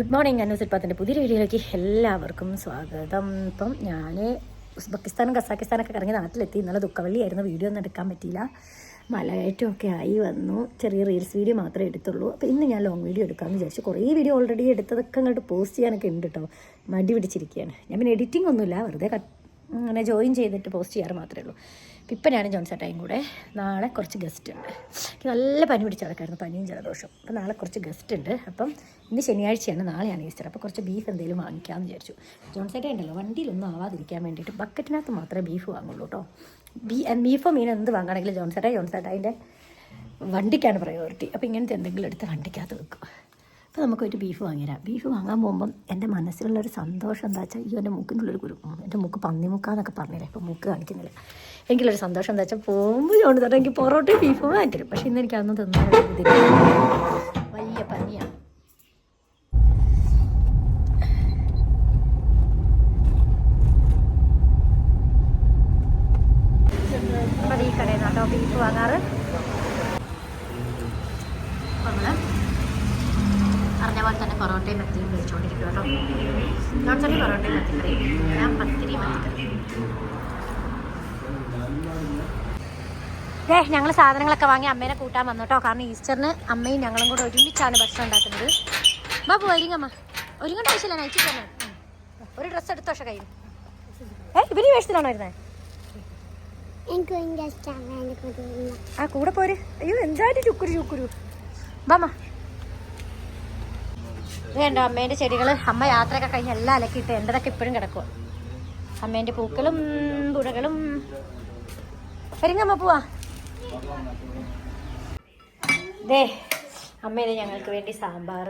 Good morning അന്നൂസ് ഇപ്പത്തിന്റെ പുതിയൊരു വീഡിയോയിലേക്ക് എല്ലാവർക്കും സ്വാഗതം. ഇപ്പം ഞാൻ ഉസ്ബെക്കിസ്ഥാനും കസാക്കിസ്ഥാനൊക്കെ ഇറങ്ങി നാട്ടിലെത്തി. ഇന്നലെ ദുഃഖവള്ളിയായിരുന്നു. വീഡിയോ ഒന്നും എടുക്കാൻ പറ്റിയില്ല. മലകയറ്റമൊക്കെ ആയി വന്നു. ചെറിയ റീൽസ് വീഡിയോ മാത്രമേ എടുത്തുള്ളൂ. അപ്പോൾ ഇന്ന് ഞാൻ ലോങ് വീഡിയോ എടുക്കാമെന്ന് വിചാരിച്ചു. കുറേ വീഡിയോ ഓൾറെഡി എടുത്തതൊക്കെ അങ്ങോട്ട് പോസ്റ്റ് ചെയ്യാനൊക്കെ ഉണ്ട് കേട്ടോ മടി പിടിച്ചിരിക്കുകയാണ്. ഞാൻ പിന്നെ എഡിറ്റിംഗ് ഒന്നുമില്ല. വെറുതെ കട്ട് അങ്ങനെ ജോയിൻ ചെയ്തിട്ട് പോസ്റ്റ് ചെയ്യാറ് മാത്രമേ ഉള്ളൂ. അപ്പം ഇപ്പം ഞാനും കൂടെ നാളെ കുറച്ച് ഗസ്റ്റ് ഉണ്ട്. എനിക്ക് നല്ല പനി പിടിച്ച ആൾക്കായിരുന്നു പനിയും ജലദോഷം അപ്പം നാളെ കുറച്ച് ഗസ്റ്റ് ഉണ്ട്. അപ്പം ഇന്ന് ശനിയാഴ്ചയാണ് നാളെയാണ് ഈസ്റ്റർ. അപ്പോൾ കുറച്ച് ബീഫ് എന്തെങ്കിലും വാങ്ങിക്കാമെന്ന് വിചാരിച്ചു. ജോൺസേട്ട ഉണ്ടല്ലോ വണ്ടിയിലൊന്നും ആവാതിരിക്കാൻ വേണ്ടിയിട്ട് ബക്കറ്റിനകത്ത് മാത്രമേ ബീഫ് വാങ്ങുള്ളൂ കേട്ടോ ബീ ബീഫോ മീനോ എന്ത് വാങ്ങുകയാണെങ്കിലും ജോൺസേട്ട ജോൺസേട്ട അതിന്റെ വണ്ടിക്കാണ് പ്രയോറിറ്റി അപ്പോൾ ഇങ്ങനത്തെ എന്തെങ്കിലും എടുത്ത് വണ്ടിക്കകത്ത് വെക്കും. അപ്പോൾ നമുക്കൊരു ബീഫ് വാങ്ങിത്തരാം ബീഫ് വാങ്ങാൻ പോകുമ്പം എന്റെ മനസ്സിലുള്ളൊരു സന്തോഷം എന്താ വെച്ചാൽ ഈ എന്റെ മൂക്കിനുള്ളൊരു കുരു എന്റെ മൂക്ക് പന്നിമുക്കാന്നൊക്കെ പറഞ്ഞില്ലേ ഇപ്പോൾ മൂക്ക് കാണിക്കുന്നില്ല. എനിക്കുള്ളൊരു സന്തോഷം എന്താ വെച്ചാൽ പോകുമ്പോൾ ഞാൻ തരാം എനിക്ക് പൊറോട്ടയും ബീഫും വാങ്ങിത്തരും. പക്ഷേ ഇന്ന് എനിക്ക് അതൊന്നും തിന്നാൻ വലിയ പനിയാണ് അപ്പോൾ ഈ കടയിൽ നിന്നാട്ടോ ബീഫ് വാങ്ങാറ് നമ്മൾ അറിഞ്ഞ പോലെ തന്നെ പൊറോട്ടയും മത്തിയും കഴിച്ചുകൊണ്ടിരിക്കും കേട്ടോ. നോട്ട് നോട്ട്സണി പൊറോട്ടയും മത്തിക്കറി ഞാൻ പത്തിരി മത്തിക്കറി ഏ ഞങ്ങൾ സാധനങ്ങളൊക്കെ വാങ്ങി അമ്മേനെ കൂട്ടാൻ വന്നു കേട്ടോ. കാരണം ഈസ്റ്ററിന് അമ്മയും ഞങ്ങളും കൂടെ ഒരുമിച്ചാണ് ഭക്ഷണം ഉണ്ടാക്കുന്നത്. ബാബു ഒരുങ്ങമ്മ. ഒരുങ്ങണ്ട ആവശ്യമില്ല നയിച്ചു തന്നെ. ഒരു ഡ്രസ്സ് എടുത്തോ പക്ഷെ കയ്യിൽ ഏ ഇവർ വേഷത്തിലാണോ വരുന്നത് ആ കൂടെ പോര്. അയ്യോ എന്തായാലും ചുക്കുരു ചുക്കുരു. ബാമ്മ ഇത് കണ്ടോ അമ്മേന്റെ ചെടികൾ അമ്മ യാത്രയൊക്കെ കഴിഞ്ഞ് എല്ലാം അലക്കിയിട്ട് എന്റെതൊക്കെ ഇപ്പോഴും കിടക്കുക അമ്മേന്റെ പൂക്കളും പുഴകളും. ഒരുങ്ങമ്മ പോവാ. ദേ അമ്മേനെ ഞങ്ങൾക്ക് വേണ്ടി സാമ്പാർ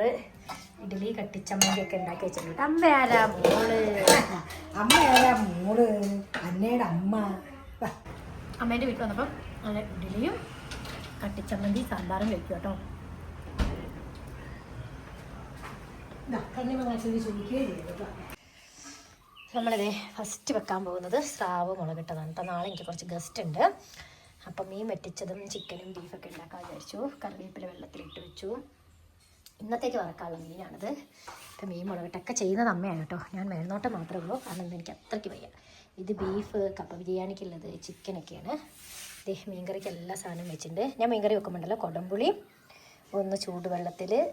ഇഡ്ഡലി കട്ടിച്ചമ്മയൊക്കെ ഉണ്ടാക്കി വെച്ചിട്ടുണ്ട്. അമ്മ ആരാ മോൾ? അമ്മയാരാ മോൾ? അന്നയുടെ അമ്മ. അമ്മേന്റെ അമ്മേന്റെ വീട്ടിൽ വന്നപ്പം അങ്ങനെ ഇഡ്ഡലിയും കട്ടിച്ചമ്മന്തി സാമ്പാറും കഴിക്കും കേട്ടോ ദാ, കണ്ണിമ ആശുപത്രി ചോദിക്കുകയും ചെയ്തു കേട്ടോ. നമ്മളിതേ ഫസ്റ്റ് വെക്കാൻ പോകുന്നത് സ്രാവ് മുളകിട്ടതാണ്. കേട്ടോ നാളെ എനിക്ക് കുറച്ച് ഗസ്റ്റ് ഉണ്ട്. അപ്പം മീൻ വെട്ടിച്ചതും ചിക്കനും ബീഫൊക്കെ ഉണ്ടാക്കാൻ വിചാരിച്ചു. കറിവേപ്പില വെള്ളത്തിലിട്ട് വെച്ചു. ഇന്നത്തേക്ക് വറക്കാനുള്ള മീനാണിത്. ഇപ്പം മീൻ മുളകിട്ടൊക്കെ ചെയ്യുന്നത് അമ്മയാണ് കേട്ടോ ഞാൻ മേൽനോട്ടം മാത്രമേ ഉള്ളൂ. കാരണം എനിക്ക് അത്രയ്ക്ക് വയ്യ. ഇത് ബീഫ് കപ്പ ബിരിയാണിക്കുള്ളത് ചിക്കനൊക്കെയാണ് ദേ മീൻകറിക്ക് എല്ലാ സാധനവും വെച്ചിട്ടുണ്ട്. ഞാൻ മീൻകറി വെക്കുമ്പോണ്ടല്ലോ കൊടംപുളി ഒന്ന് ചൂടുവെള്ളത്തിൽ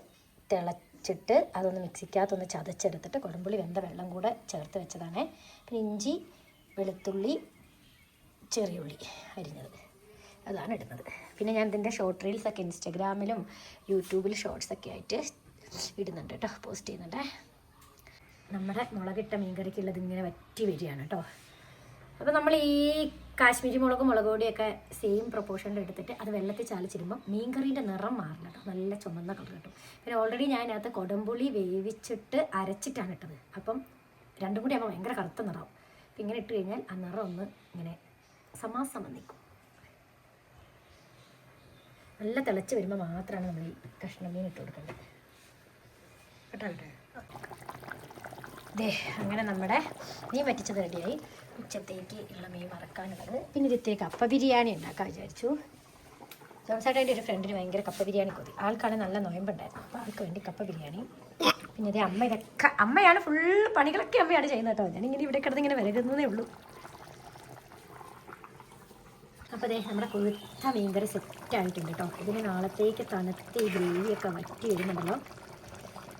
തിളച്ചിട്ട് അതൊന്ന് മിക്സിക്കകത്തൊന്ന് ചതച്ചെടുത്തിട്ട് കൊടംപുളി വെന്ത വെള്ളം കൂടെ ചേർത്ത് വെച്ചതാണ്. പിന്നെ ഇഞ്ചി വെളുത്തുള്ളി ചെറിയ ഉള്ളി അരിഞ്ഞത്. അതാണ് ഇടുന്നത്. പിന്നെ ഞാൻ ഇതിന്റെ ഷോർട്ട് റീൽസൊക്കെ ഇൻസ്റ്റഗ്രാമിലും യൂട്യൂബിൽ ഷോർട്സൊക്കെ ആയിട്ട് ഇടുന്നുണ്ട് കേട്ടോ പോസ്റ്റ് ചെയ്യുന്നുണ്ട്. നമ്മുടെ മുളകിട്ട മീൻകറിക്കുള്ളത് ഇങ്ങനെ വറ്റി വരികയാണ് കേട്ടോ. അപ്പോൾ നമ്മൾ ഈ കാശ്മീരി മുളക് മുളക് പൊടിയൊക്കെ സെയിം പ്രൊപ്പോർഷനിൽ എടുത്തിട്ട് അത് വെള്ളത്തിൽ ചാലിച്ചിടുമ്പോൾ മീൻകറീന്റെ നിറം മാറില്ല കേട്ടോ നല്ല ചുമന്ന കളർ കിട്ടും. പിന്നെ ഓൾറെഡി ഞാൻ അതിനകത്ത് കൊടംപുളി വേവിച്ചിട്ട് അരച്ചിട്ടാണ് ഇട്ടത്. അപ്പം രണ്ടും കൂടി ആകുമ്പോൾ ഭയങ്കര കറുത്ത നിറാവും. അപ്പം ഇങ്ങനെ ഇട്ട് കഴിഞ്ഞാൽ ആ നിറം ഒന്ന് ഇങ്ങനെ സമാസമം നിൽക്കും. നല്ല തിളച്ച് വരുമ്പോൾ മാത്രമാണ് നമ്മൾ ഈ കഷ്ണം മീൻ ഇട്ട് കൊടുക്കേണ്ടത്. കേട്ടോ കേട്ടോ ദേ അങ്ങനെ നമ്മുടെ മീൻ വറ്റിച്ചത് റെഡിയായി. ഉച്ചത്തേക്ക് ഉള്ള മീൻ വറക്കാനുള്ളത്. പിന്നെ ഇതിരി കപ്പ ബിരിയാണി ഉണ്ടാക്കാൻ വിചാരിച്ചു. ജോൺസേട്ടന്റെ ഒരു ഫ്രണ്ടിന് ഭയങ്കര കപ്പ ബിരിയാണി കൊതി. ആൾക്കാണ് നല്ല നോയമ്പുണ്ടായിരുന്നു അപ്പോൾ ആൾക്ക് വേണ്ടി കപ്പ ബിരിയാണി. പിന്നെ അതേ അമ്മ ഇതൊക്കെ അമ്മയാണ് ഫുൾ പണികളൊക്കെ അമ്മയാണ് ചെയ്യുന്നത് കേട്ടോ. ഞാനിങ്ങനെ ഇവിടെ കിടന്ന് ഇങ്ങനെ വിലകുന്നതേ ഉള്ളൂ. അപ്പോൾ അതെ നമ്മുടെ കൊഴുത്ത മീൻകറി സെറ്റായിട്ടുണ്ട് കേട്ടോ. ഇതിന് നാളത്തേക്ക് തണുത്ത് ഗ്രേവിയൊക്കെ വറ്റി വരുന്നുണ്ടല്ലോ.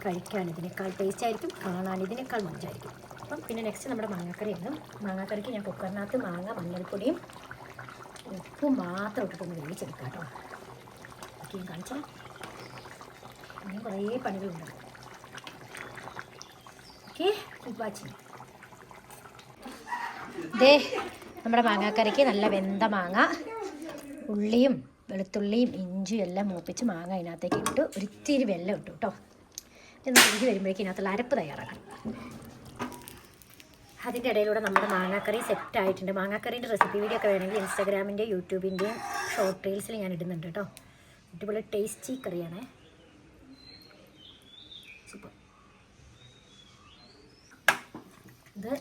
കഴിക്കാൻ ഇതിനേക്കാൾ ടേസ്റ്റ് ആയിരിക്കും കാണാൻ ഇതിനേക്കാൾ മഞ്ചായിരിക്കും അപ്പം പിന്നെ നെക്സ്റ്റ് നമ്മുടെ മാങ്ങാക്കറിയാണ്. മാങ്ങാക്കറിക്ക് ഞാൻ കുക്കറിനകത്ത് മാങ്ങ മഞ്ഞൾപ്പൊടിയും ഉപ്പും മാത്രം ഇട്ടിട്ടൊന്ന് വേവിച്ചെടുക്കാം കേട്ടോ. ഓക്കെ കാണിച്ചാൽ ഇനിയും കുറേ പണികളുണ്ട്. ഓക്കെ വാച്ചിങ് ദേ നമ്മുടെ മാങ്ങാക്കറിക്ക് നല്ല വെന്ത മാങ്ങ. ഉള്ളിയും വെളുത്തുള്ളിയും ഇഞ്ചിയും എല്ലാം മൂപ്പിച്ച് മാങ്ങ അതിനകത്തേക്ക് ഇട്ട് ഒരിത്തിരി വെല്ലം ഇട്ടു കേട്ടോ. ഇത് തിരിഞ്ഞ് വരുമ്പോഴേക്കും ഇതിനകത്തുള്ള അരപ്പ് തയ്യാറാക്കണം. അതിന്റെ ഇടയിലൂടെ നമ്മുടെ മാങ്ങാക്കറി സെറ്റ് ആയിട്ടുണ്ട്. മാങ്ങാക്കറീന്റെ റെസിപ്പി വീഡിയോ ഒക്കെ വേണമെങ്കിൽ ഇൻസ്റ്റാഗ്രാമിന്റെ യൂട്യൂബിന്റെയും ഷോർട്ട് റീൽസിൽ ഞാൻ ഇടുന്നുണ്ട് കേട്ടോ. അടിപൊളി ടേസ്റ്റി കറിയാണേ. സൂപ്പർ ഇത്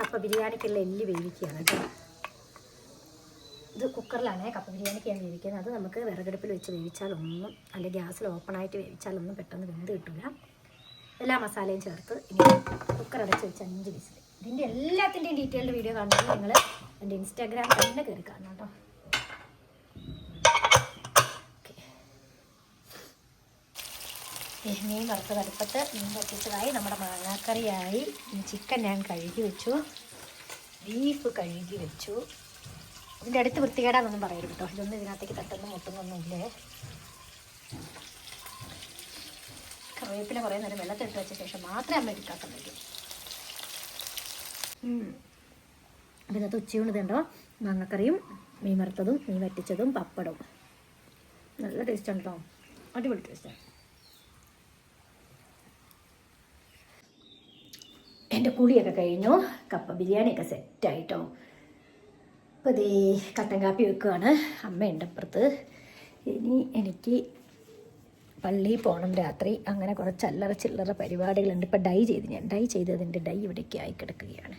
കപ്പ ബിരിയാണിക്കുള്ള എല്ല് വേവിക്കുകയാണ് കേട്ടോ. ഇത് കുക്കറിലാണ് കപ്പ ബിരിയാണിക്ക് ഞാൻ വേവിക്കുന്നത്. അത് നമുക്ക് വിറകടുപ്പിൽ വെച്ച് വേവിച്ചാലൊന്നും അല്ലെങ്കിൽ ഗ്യാസിൽ ഓപ്പണായിട്ട് വേവിച്ചാലൊന്നും പെട്ടെന്ന് വെന്ത് കിട്ടില്ല എല്ലാ മസാലയും ചേർത്ത് ഇനി കുക്കർ അടച്ച് വെച്ച് അഞ്ച് വിസിൽ ഇതിന്റെ എല്ലാത്തിന്റെയും ഡീറ്റെയിൽഡ് വീഡിയോ കാണണമെങ്കിൽ നിങ്ങൾ എന്റെ ഇൻസ്റ്റാഗ്രാം തന്നെ കയറി കാണണം കേട്ടോ മീൻ വറുത്ത് കടുപ്പത്ത് മീൻ വറ്റിച്ചതായി നമ്മുടെ മാങ്ങാക്കറിയായി. ചിക്കൻ ഞാൻ കഴുകി വെച്ചു. ബീഫ് കഴുകി വെച്ചു. ഇതിന്റെ അടുത്ത് വൃത്തികേടാന്നൊന്നും പറയരുത് കേട്ടോ. ഇതൊന്നും ഇതിനകത്തേക്ക് തട്ടുന്ന മുട്ടുന്നൊന്നുമില്ലേ? കറിവേപ്പില കുറേ നേരം വെള്ളത്തിട്ട് വെച്ച ശേഷം മാത്രമേ അമ്മ എടുക്കാത്ത പറ്റൂ അപ്പം ഇന്നത്തെ ഉച്ചയൂണ് ഇതുണ്ടോ? മാങ്ങക്കറിയും മീൻ വറുത്തതും മീൻ വറ്റിച്ചതും പപ്പടവും. നല്ല ടേസ്റ്റ് ഉണ്ട് അടിപൊളി ടേസ്റ്റാണ് എന്റെ കുളിയൊക്കെ കഴിഞ്ഞു. കപ്പ ബിരിയാണിയൊക്കെ സെറ്റായിട്ടോ അപ്പോൾ ഇതേ കട്ടൻ കാപ്പി വെക്കുകയാണ് അമ്മയുണ്ട് അപ്പുറത്ത്. ഇനി എനിക്ക് പള്ളിയിൽ പോകണം രാത്രി. അങ്ങനെ കുറച്ച് അല്ലറ ചില്ലറ പരിപാടികളുണ്ട്. ഇപ്പം ഡൈ ചെയ്ത് ഞാൻ ഡൈ ചെയ്തതിന്റെ ഡൈ ഇവിടേക്ക് ആയി കിടക്കുകയാണ്.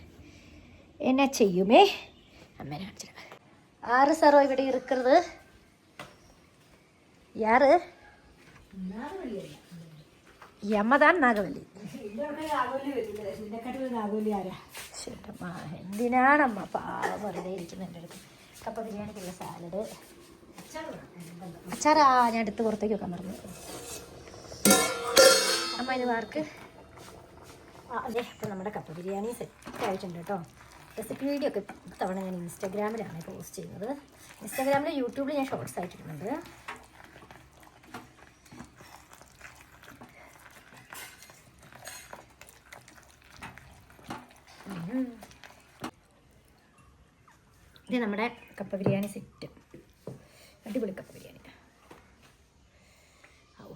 എന്നാ ചെയ്യുമേ? അമ്മേനെ കാണിച്ചിട്ട്. ആറ് സാറോ ഇവിടെ ഇറക്കരുത് യാറ്? യമതാൻ നാഗവല്ലി. ശരിയമ്മ എന്തിനാണമ്മ പാവം വെറുതെ ഇരിക്കുന്ന എന്റെ അടുത്ത്? കപ്പ ബിരിയാണിക്കുള്ള സാലഡ്. അച്ചാറാ ഞാൻ അടുത്ത് പുറത്തേക്ക് വെക്കാൻ പറഞ്ഞു അമ്മ ഇത് വാർക്ക്. അതെ അപ്പോൾ നമ്മുടെ കപ്പ ബിരിയാണി സെറ്റ് ആയിട്ടുണ്ട് കേട്ടോ റെസിപ്പി വീഡിയോ ഒക്കെ തവണ ഞാൻ ഇൻസ്റ്റാഗ്രാമിലാണ് പോസ്റ്റ് ചെയ്യുന്നത്. ഇൻസ്റ്റാഗ്രാമിൽ യൂട്യൂബിൽ ഞാൻ ഷോർട്സ് ആയിട്ടിടുന്നുണ്ട്. ഇത് നമ്മുടെ കപ്പ ബിരിയാണി സെറ്റ്. അടിപൊളി കപ്പ ബിരിയാണി. ഔ.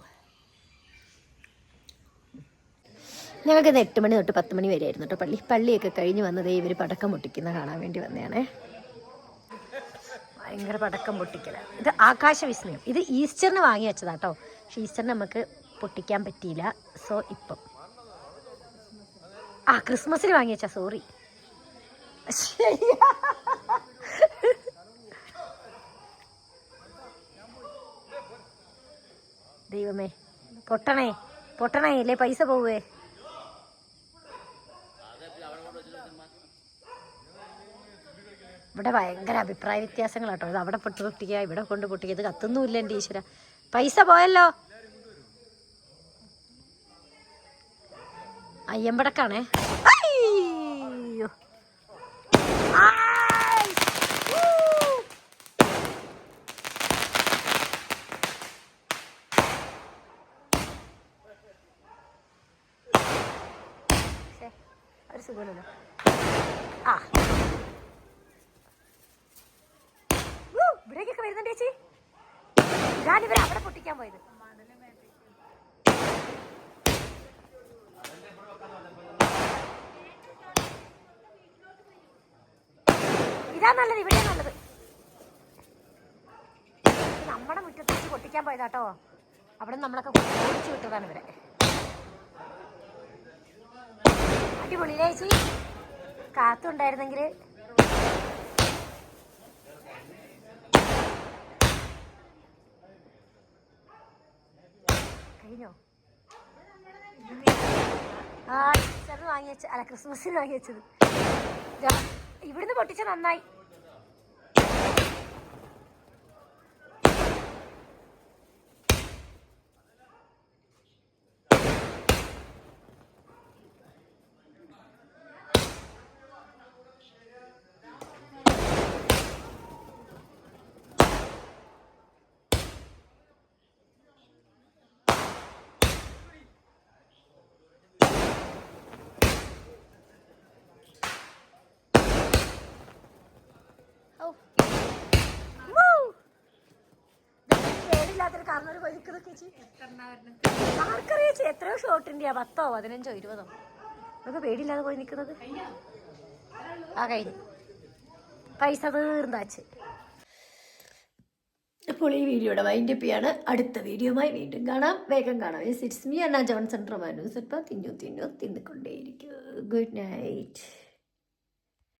ഞങ്ങൾക്ക് ഇന്ന് എട്ട് മണി തൊട്ട് പത്ത് മണി വരെ ആയിരുന്നു കേട്ടോ പള്ളി. പള്ളിയൊക്കെ കഴിഞ്ഞ് വന്നത് ഇവർ പടക്കം പൊട്ടിക്കുന്ന കാണാൻ വേണ്ടി വന്നതാണേ. ഭയങ്കര പടക്കം പൊട്ടിക്കല. ഇത് ആകാശ വിസ്മയം. ഇത് ഈസ്റ്ററിന് വാങ്ങി വെച്ചതാട്ടോ പക്ഷെ ഈസ്റ്ററിന് നമുക്ക് പൊട്ടിക്കാൻ പറ്റിയില്ല. സോ ഇപ്പം. ആ ക്രിസ്മസിന് വാങ്ങിയച്ചാ സോറി. ദൈവമേ പൊട്ടണേ പൊട്ടണേ ഇല്ലേ പൈസ പോവേ. ഇവിടെ ഭയങ്കര അഭിപ്രായ വ്യത്യാസങ്ങളാട്ടോ. ഇത് അവിടെ പൊട്ടി പൊട്ടിക്കുക ഇവിടെ കൊണ്ട് പൊട്ടിക്കുക ഇത് കത്തുന്നുമില്ല എന്റെ ഈശ്വര. പൈസ പോയല്ലോ. അയ്യമ്പടക്കാണേ. അയ്യോ. ഒരു സുഖമില്ലല്ലോ. ആ. ഇവിടേക്കൊക്കെ വരുന്നുണ്ട് ചേച്ചി. ഞാനിവരെ അവിടെ പൊട്ടിക്കാൻ പോയത്. ഇതാ നല്ലത് ഇവിടെ നല്ലത്. നമ്മുടെ മുറ്റത്തേക്ക് പൊട്ടിക്കാൻ പോയതാട്ടോ. അവിടെ നമ്മളൊക്കെ ഓടിച്ചു വിട്ടതാണ് ഇവരെ. അടിപൊളി ചേച്ചി? കാത്തുണ്ടായിരുന്നെങ്കിൽ കഴിഞ്ഞോ? ആ ടീച്ചറിന് വാങ്ങി അല്ല ക്രിസ്മസിന് വാങ്ങി വെച്ചത്. ഇവിടുന്ന് പൊട്ടിച്ച നന്നായി. കാരണവര് വലിക്കുന്നൊക്കെ ചേച്ചി. ആർക്കറിയാം ചേച്ചി? എത്രയോ ഷോട്ടിന്റെയാ പത്തോ പതിനഞ്ചോ ഇരുപതോ? നമുക്ക് പേടിയില്ലാതെ പോയി നിൽക്കുന്നത്? ആ കഴിഞ്ഞു. പൈസ തീർന്നാച്ച് അപ്പോൾ ഈ വീഡിയോയുടെ വൈൻഡപ്പ് ചെയ്യാണ്. അടുത്ത വീഡിയോയുമായി വീണ്ടും കാണാം. വേഗം കാണാം. ഇറ്റ്സ് മീ അന്ന ജോൺസൺ റൊമാനൂസ് ഇപ്പം തിന്നു തിന്നു തിന്നിക്കൊണ്ടേയിരിക്കും ഗുഡ് നൈറ്റ്